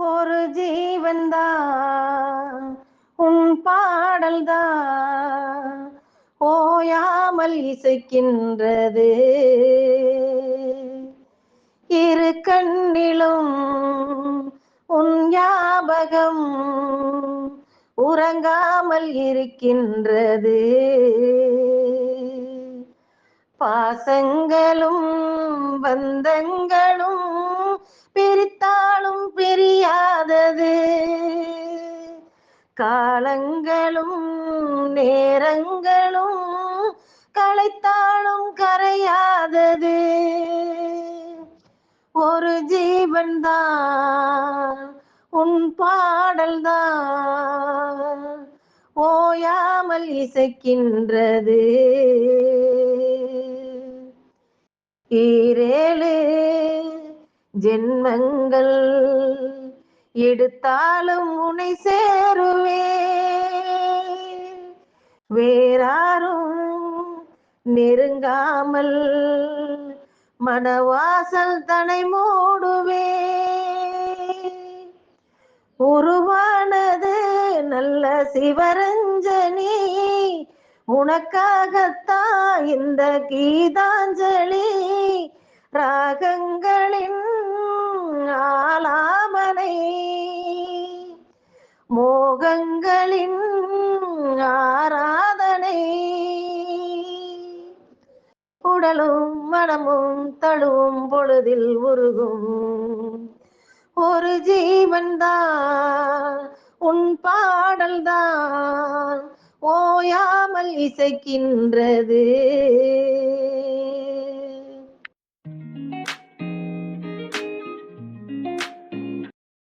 ஒரு ஜீவன்தான் உன் பாடல்தான் ஓயாமல் இசைக்கின்றது. இரு கண்ணிலும் உன் ஞாபகம் உறங்காமல் இருக்கின்றது. பாசங்களும் பந்தங்களும் தெரியாதது. காலங்களும் நேரங்களும் களைத்தாலும் கரையாதது. ஒரு ஜீவன் தான் உன் பாடல் தான் ஓயாமல் இசைக்கின்றது. ஈரே ஜென்மங்கள் எடுத்தாலும் உனை சேருவே வேறாரும் நெருங்காமல் மனவாசல் தனை மூடுவே உருவானது நல்ல சிவரஞ்சனி உனக்காகத்தான் இந்த கீதாஞ்சலி. ராகங்களின் மோகங்களின் ஆராதனை. உடலும் மனமும் தழுவும் பொழுதில் உருகும். ஒரு ஜீவன்தான் உன் பாடல்தான் ஓயாமல் இசைக்கின்றது.